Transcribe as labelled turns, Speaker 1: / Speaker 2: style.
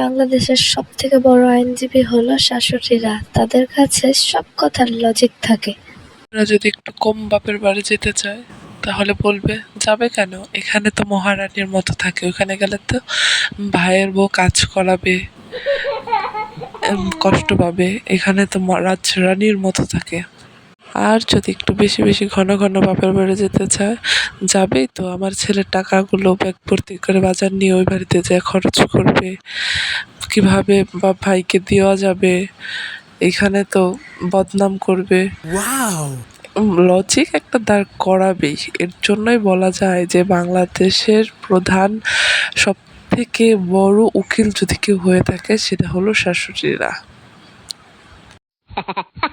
Speaker 1: বাংলাদেশের সব থেকে বড় আইনজীবী হলো শাশুড়িরা। তাদের কাছে সব কথার লজিক থাকে।
Speaker 2: ওরা যদি একটু কম বাপের বাড়ি যেতে চায়, তাহলে বলবে, যাবে কেন? এখানে তো মহারানীর মতো থাকে। ওখানে গেলে তো ভাইয়ের বউ কাজ করাবে কষ্ট পাবে। এখানে তো রাজরানীর মতো থাকে। আর যদি একটু বেশি বেশি ঘন ঘন বাপের বাড়ি যেতে চায় যাবেই তো। আমার ছেলের টাকাগুলো ব্যাগ ভর্তি করে বাজার নিয়ে ওই বাড়িতে যায় খরচ করবে। কীভাবে বা ভাইকে দেওয়া যাবে এখানে তো বদনাম করবে। লজিক একটা দাঁড় করাবেই। এর জন্যই বলা যায় যে বাংলাদেশের প্রধান সব থেকে বড় উকিল যদি কেউ হয়ে থাকে সেটা হলো শাশুড়িরা।